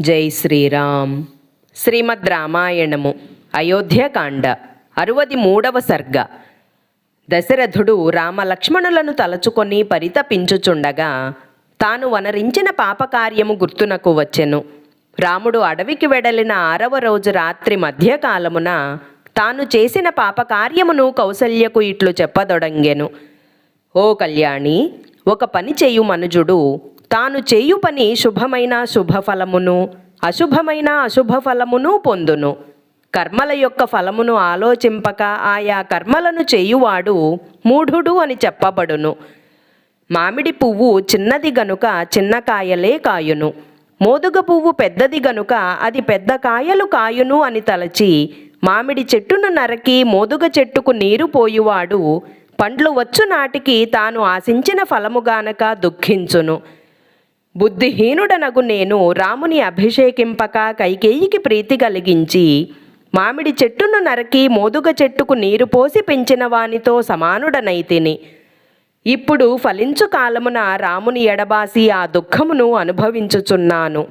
జై శ్రీరామ్. శ్రీమద్ రామాయణము అయోధ్యకాండ అరువది మూడవ సర్గ. దశరథుడు రామలక్ష్మణులను తలచుకొని పరితపించుచుండగా తాను వనరించిన పాపకార్యము గుర్తునకు వచ్చెను. రాముడు అడవికి వెడలిన ఆరవ రోజు రాత్రి మధ్యకాలమున తాను చేసిన పాపకార్యమును కౌసల్యకు ఇట్లు చెప్పదొడంగెను. ఓ కళ్యాణి ఒక పని చేయు మనుజుడు తాను చేయు పని శుభమైన శుభఫలమును అశుభమైన అశుభ ఫలమును పొందును. కర్మల యొక్క ఫలమును ఆలోచింపక ఆయా కర్మలను చేయువాడు మూఢుడు అని చెప్పబడును. మామిడి పువ్వు చిన్నది గనుక చిన్న కాయలే కాయును. మోదుగ పువ్వు పెద్దది గనుక అది పెద్ద కాయలు కాయును అని తలచి మామిడి చెట్టును నరకి మోదుగ చెట్టుకు నీరు పోయువాడు పండ్లు వచ్చు నాటికి తాను ఆశించిన ఫలముగానక దుఃఖించును. బుద్ధిహీనుడనగు నేను రాముని అభిషేకింపక కైకేయికి ప్రీతి కలిగించి మామిడి చెట్టును నరికి మోదుగ చెట్టుకు నీరు పోసి పెంచిన వానితో సమానుడనైతిని. ఇప్పుడు ఫలించు కాలమున రాముని ఎడబాసి ఆ దుఃఖమును అనుభవించుచున్నాను.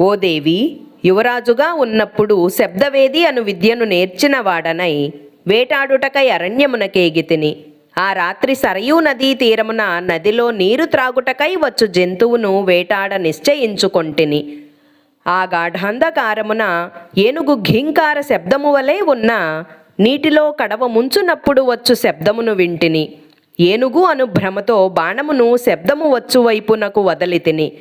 ఓ దేవి యువరాజుగా ఉన్నప్పుడు శబ్దవేది అను విద్యను నేర్చిన వాడనై వేటాడుటకై అరణ్యమునకేగితిని ఆ రాత్రి సరయూ నదీ తీరమున నదిలో నీరు త్రాగుటకై వచ్చు జంతువును వేటాడ నిశ్చయించుకొంటిని. ఆ గాఢాంధకారమున ఏనుగు ఘీంకార శబ్దము వలె ఉన్న నీటిలో కడవ ముంచునప్పుడు వచ్చు శబ్దమును వింటిని. ఏనుగు అను భ్రమతో బాణమును శబ్దము వచ్చు వైపునకు వదలితిని.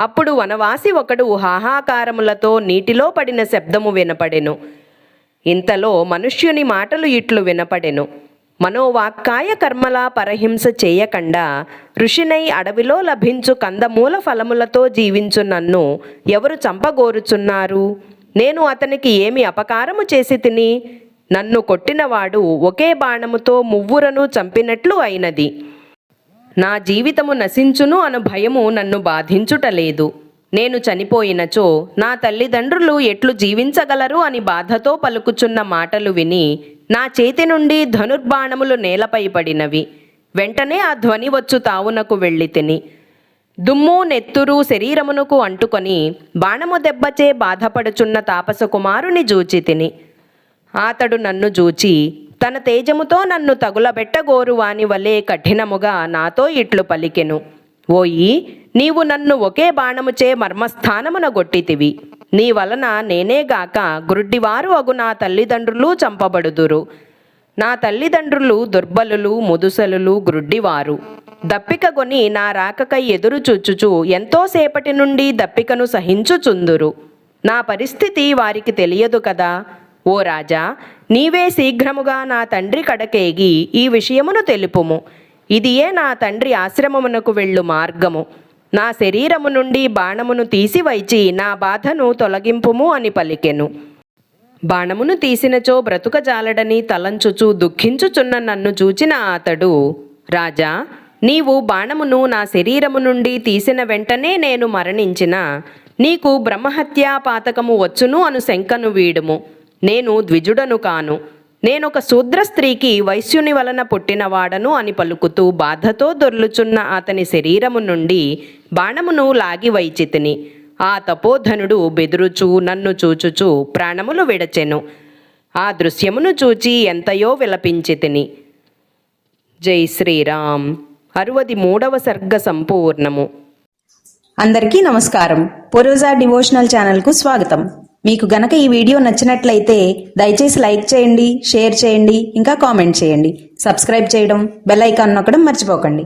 అప్పుడు వనవాసి ఒకడు హాహాకారములతో నీటిలో పడిన శబ్దము వినపడెను. ఇంతలో మనుష్యుని మాటలు ఇట్లు వినపడెను. మనోవాక్కాయ కర్మల పరహింస చేయకుండా ఋషినై అడవిలో లభించు కందమూల ఫలములతో జీవించు నన్ను ఎవరు చంపగోరుచున్నారు? నేను అతనికి ఏమి అపకారము చేసి తిని? నన్ను కొట్టినవాడు ఒకే బాణముతో మువ్వురను చంపినట్లు అయినది. నా జీవితము నశించును అను భయము నన్ను బాధించుటలేదు నేను చనిపోయినచో నా తల్లిదండ్రులు ఎట్లు జీవించగలరు అని బాధతో పలుకుచున్న మాటలు విని నా చేతి నుండి ధనుర్బాణములు నేలపై పడినవి. వెంటనే ఆ ధ్వని వచ్చు తావునకు వెళ్ళి తిని. దుమ్ము నెత్తురు శరీరమునకు అంటుకొని బాణము దెబ్బచే బాధపడుచున్న తాపసకుమారుని జూచి తిని. అతడు నన్ను జూచి తన తేజముతో నన్ను తగులబెట్టగోరు వాని వలె కఠినముగా నాతో ఇట్లు పలికెను. ఓయి నీవు నన్ను ఒకే బాణముచే మర్మస్థానమున గొట్టితివి. నీ వలన నేనేగాక గురుడ్డివారు అగు నా తల్లిదండ్రులు చంపబడుదురు. నా తల్లిదండ్రులు దుర్బలులు ముదుసలులు గ్రుడ్డివారు. దప్పికగొని నా రాకకై ఎదురు చూచుచు ఎంతోసేపటి నుండి దప్పికను సహించుచుందురు. నా పరిస్థితి వారికి తెలియదు కదా. ఓ రాజా నీవే శీఘ్రముగా నా తండ్రి కడకేగి ఈ విషయమును తెలుపుము. ఇదియే నా తండ్రి ఆశ్రమమునకు వెళ్ళు మార్గము. నా శరీరము నుండి బాణమును తీసివైచి నా బాధను తొలగింపుము అని పలికెను. బాణమును తీసినచో బ్రతుక జాలడని తలంచుచు దుఃఖించుచున్న నన్ను చూచిన అతడు రాజా నీవు బాణమును నా శరీరము నుండి తీసిన వెంటనే నేను మరణించిన. నీకు బ్రహ్మహత్యా పాతకము వచ్చును అను శంకను వీడుము. నేను ద్విజుడను కాను. నేనొక శూద్ర స్త్రీకి వైశ్యుని వలన పుట్టినవాడను అని పలుకుతూ బాధతో దొర్లుచున్న అతని శరీరము నుండి బాణమును లాగి వైచితిని. ఆ తపోధనుడు బెదురుచూ నన్ను చూచుచు ప్రాణములు విడచెను. ఆ దృశ్యమును చూచి ఎంతయో విలపించితిని. జై శ్రీరామ్. అరువది మూడవ సర్గ సంపూర్ణము. అందరికీ నమస్కారం. పొరోజా డివోషనల్ ఛానల్కు స్వాగతం. మీకు గనక ఈ వీడియో నచ్చినట్లయితే దయచేసి లైక్ చేయండి షేర్ చేయండి ఇంకా కామెంట్ చేయండి. సబ్స్క్రైబ్ చేయడం బెల్ ఐకాన్ నొక్కడం మర్చిపోకండి.